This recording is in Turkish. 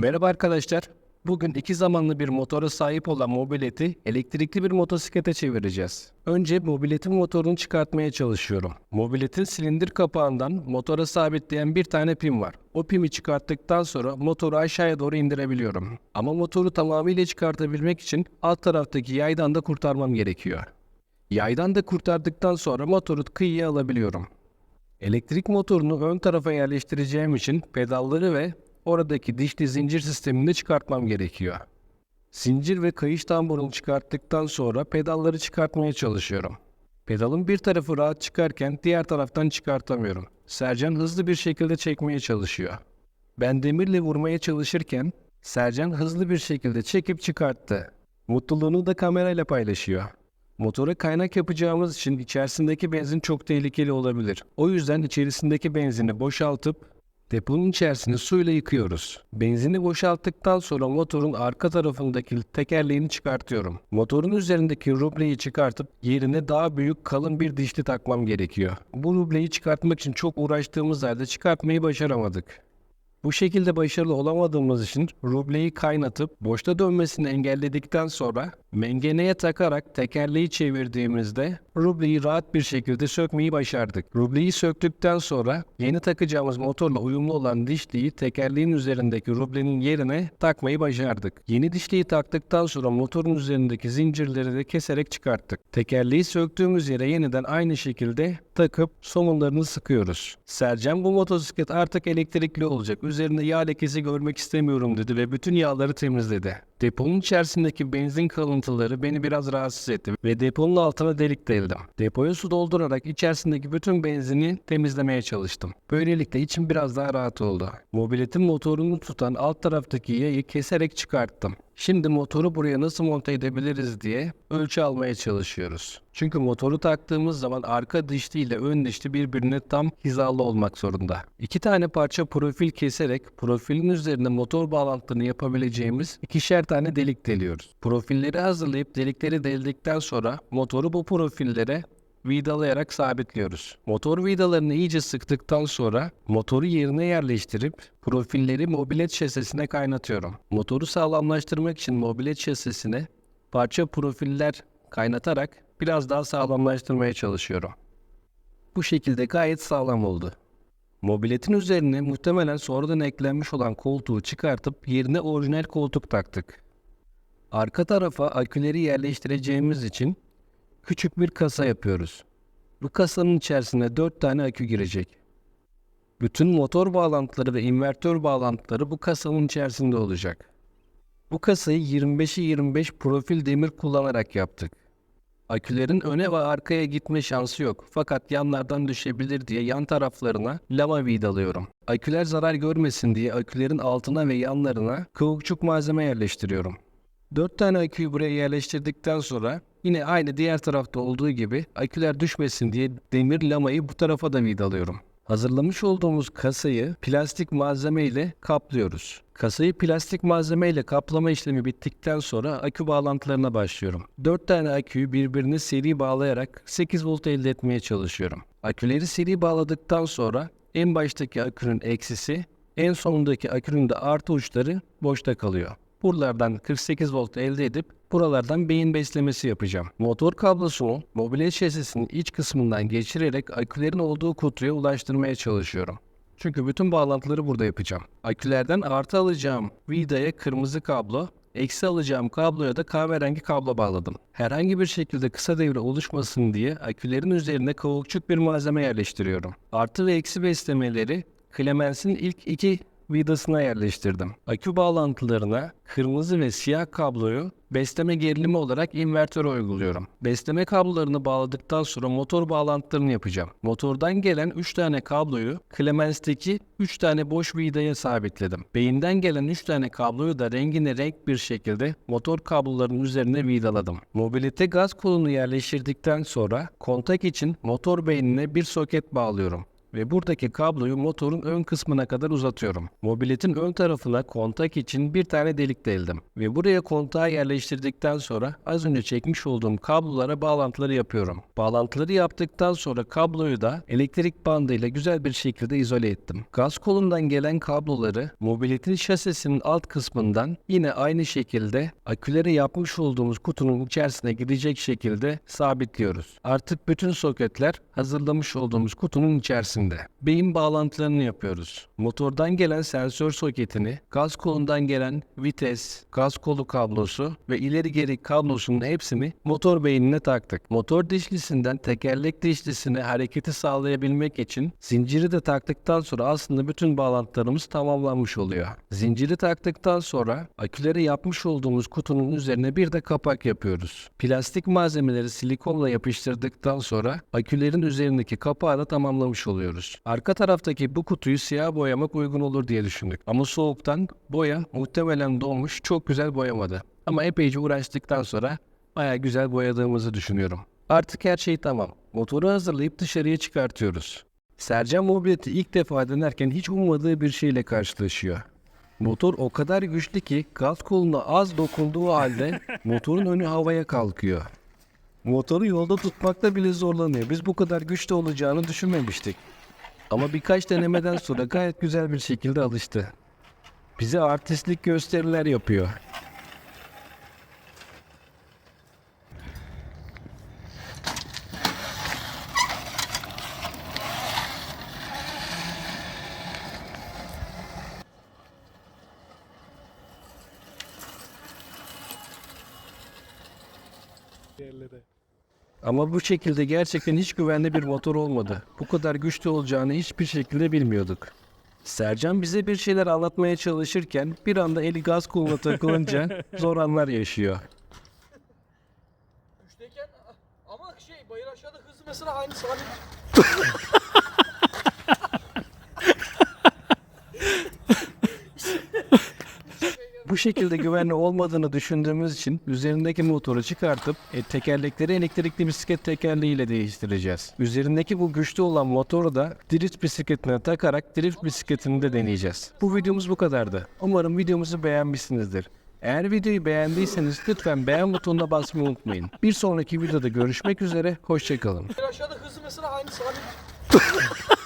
Merhaba arkadaşlar. Bugün iki zamanlı bir motora sahip olan mobileti elektrikli bir motosiklete çevireceğiz. Önce mobiletin motorunu çıkartmaya çalışıyorum. Mobiletin silindir kapağından motora sabitleyen bir tane pin var. O pimi çıkarttıktan sonra motoru aşağıya doğru indirebiliyorum. Ama motoru tamamıyla çıkartabilmek için alt taraftaki yaydan da kurtarmam gerekiyor. Yaydan da kurtardıktan sonra motoru kıyıya alabiliyorum. Elektrik motorunu ön tarafa yerleştireceğim için pedalları ve oradaki dişli zincir sistemini çıkartmam gerekiyor. Zincir ve kayış tamburunu çıkarttıktan sonra pedalları çıkartmaya çalışıyorum. Pedalın bir tarafı rahat çıkarken diğer taraftan çıkartamıyorum. Sercan hızlı bir şekilde çekmeye çalışıyor. Ben demirle vurmaya çalışırken Sercan hızlı bir şekilde çekip çıkarttı. Mutluluğunu da kamerayla paylaşıyor. Motora kaynak yapacağımız için içerisindeki benzin çok tehlikeli olabilir. O yüzden içerisindeki benzini boşaltıp deponun içerisini suyla yıkıyoruz. Benzini boşalttıktan sonra motorun arka tarafındaki tekerleğini çıkartıyorum. Motorun üzerindeki rubleyi çıkartıp yerine daha büyük kalın bir dişli takmam gerekiyor. Bu rubleyi çıkartmak için çok uğraştığımız halde çıkartmayı başaramadık. Bu şekilde başarılı olamadığımız için rubleyi kaynatıp boşta dönmesini engelledikten sonra mengeneye takarak tekerleği çevirdiğimizde rubleyi rahat bir şekilde sökmeyi başardık. Rubleyi söktükten sonra yeni takacağımız motorla uyumlu olan dişliği tekerleğin üzerindeki rublenin yerine takmayı başardık. Yeni dişliği taktıktan sonra motorun üzerindeki zincirleri de keserek çıkarttık. Tekerleği söktüğümüz yere yeniden aynı şekilde takıp somunlarını sıkıyoruz. Sercan bu motosiklet artık elektrikli olacak. Üzerinde yağ lekesi görmek istemiyorum dedi ve bütün yağları temizledi. Deponun içerisindeki benzin kalıntıları beni biraz rahatsız etti ve deponun altına delik deldim. Depoya su doldurarak içerisindeki bütün benzini temizlemeye çalıştım. Böylelikle içim biraz daha rahat oldu. Mobiletin motorunu tutan alt taraftaki yayı keserek çıkarttım. Şimdi motoru buraya nasıl monte edebiliriz diye ölçü almaya çalışıyoruz. Çünkü motoru taktığımız zaman arka dişli ile ön dişli birbirine tam hizalı olmak zorunda. İki tane parça profil keserek profilin üzerine motor bağlantılarını yapabileceğimiz ikişer tane delik deliyoruz. Profilleri hazırlayıp delikleri deldikten sonra motoru bu profillere vidalayarak sabitliyoruz. Motor vidalarını iyice sıktıktan sonra motoru yerine yerleştirip profilleri mobilet şasisine kaynatıyorum. Motoru sağlamlaştırmak için mobilet şasisine parça profiller kaynatarak biraz daha sağlamlaştırmaya çalışıyorum. Bu şekilde gayet sağlam oldu. Mobiletin üzerine muhtemelen sonradan eklenmiş olan koltuğu çıkartıp yerine orijinal koltuk taktık. Arka tarafa aküleri yerleştireceğimiz için küçük bir kasa yapıyoruz. Bu kasanın içerisine 4 tane akü girecek. Bütün motor bağlantıları ve invertör bağlantıları bu kasanın içerisinde olacak. Bu kasayı 25'i 25 profil demir kullanarak yaptık. Akülerin öne ve arkaya gitme şansı yok fakat yanlardan düşebilir diye yan taraflarına lama vidalıyorum. Aküler zarar görmesin diye akülerin altına ve yanlarına kıvılcık malzeme yerleştiriyorum. 4 tane aküyü buraya yerleştirdikten sonra yine aynı diğer tarafta olduğu gibi aküler düşmesin diye demir lamayı bu tarafa da vidalıyorum. Hazırlamış olduğumuz kasayı plastik malzeme ile kaplıyoruz. Kasayı plastik malzeme ile kaplama işlemi bittikten sonra akü bağlantılarına başlıyorum. 4 tane aküyü birbirine seri bağlayarak 8 volt elde etmeye çalışıyorum. Aküleri seri bağladıktan sonra en baştaki akünün eksisi, en sonundaki akünün de artı uçları boşta kalıyor. Buralardan 48 volt elde edip buralardan beyin beslemesi yapacağım. Motor kablosunu mobilet şasisinin iç kısmından geçirerek akülerin olduğu kutuya ulaştırmaya çalışıyorum. Çünkü bütün bağlantıları burada yapacağım. Akülerden artı alacağım vidaya kırmızı kablo, eksi alacağım kabloya da kahverengi kablo bağladım. Herhangi bir şekilde kısa devre oluşmasın diye akülerin üzerine kavukçuk bir malzeme yerleştiriyorum. Artı ve eksi beslemeleri Clemens'in ilk iki vidasına yerleştirdim. Akü bağlantılarına kırmızı ve siyah kabloyu besleme gerilimi olarak invertöre uyguluyorum. Besleme kablolarını bağladıktan sonra motor bağlantılarını yapacağım. Motordan gelen 3 tane kabloyu Clemens'teki 3 tane boş vidaya sabitledim. Beyinden gelen 3 tane kabloyu da rengine renk bir şekilde motor kablolarının üzerine vidaladım. Mobilite gaz kolunu yerleştirdikten sonra kontak için motor beynine bir soket bağlıyorum. Ve buradaki kabloyu motorun ön kısmına kadar uzatıyorum. Mobiletin ön tarafına kontak için bir tane delik deldim ve buraya kontağı yerleştirdikten sonra az önce çekmiş olduğum kablolara bağlantıları yapıyorum. Bağlantıları yaptıktan sonra kabloyu da elektrik bandıyla güzel bir şekilde izole ettim. Gaz kolundan gelen kabloları mobiletin şasisinin alt kısmından yine aynı şekilde akülere yapmış olduğumuz kutunun içerisine girecek şekilde sabitliyoruz. Artık bütün soketler hazırlamış olduğumuz kutunun içerisinde. Beyin bağlantılarını yapıyoruz. Motordan gelen sensör soketini, gaz kolundan gelen vites, gaz kolu kablosu ve ileri geri kablosunun hepsini motor beynine taktık. Motor dişlisinden tekerlek dişlisine hareketi sağlayabilmek için zinciri de taktıktan sonra aslında bütün bağlantılarımız tamamlanmış oluyor. Zinciri taktıktan sonra akülere yapmış olduğumuz kutunun üzerine bir de kapak yapıyoruz. Plastik malzemeleri silikonla yapıştırdıktan sonra akülerin üzerindeki kapağı da tamamlamış oluyoruz. Arka taraftaki bu kutuyu siyah boyamak uygun olur diye düşündük. Ama soğuktan boya muhtemelen donmuş çok güzel boyamadı. Ama epeyce uğraştıktan sonra baya güzel boyadığımızı düşünüyorum. Artık her şey tamam. Motoru hazırlayıp dışarıya çıkartıyoruz. Sercan mobileti ilk defa denerken hiç ummadığı bir şeyle karşılaşıyor. Motor o kadar güçlü ki gaz koluna az dokunduğu halde motorun önü havaya kalkıyor. Motoru yolda tutmakta bile zorlanıyor. Biz bu kadar güçlü olacağını düşünmemiştik. Ama birkaç denemeden sonra gayet güzel bir şekilde alıştı. Bize artistlik gösteriler yapıyor. Ama bu şekilde gerçekten hiç güvenli bir motor olmadı. Bu kadar güçlü olacağını hiçbir şekilde bilmiyorduk. Sercan bize bir şeyler anlatmaya çalışırken bir anda eli gaz koluna takılınca zor anlar yaşıyor. Üçteyken ama şey bayır aşağıda hızlı mesela aynı sabit. şekilde güvenli olmadığını düşündüğümüz için üzerindeki motoru çıkartıp e, tekerlekleri elektrikli bisiklet tekerleğiyle değiştireceğiz. Üzerindeki bu güçlü olan motoru da drift bisikletine takarak drift bisikletini de deneyeceğiz. Bu videomuz bu kadardı. Umarım videomuzu beğenmişsinizdir. Eğer videoyu beğendiyseniz lütfen beğen butonuna basmayı unutmayın. Bir sonraki videoda görüşmek üzere, hoşçakalın. Aşağıda hızlı mesela aynı sabit.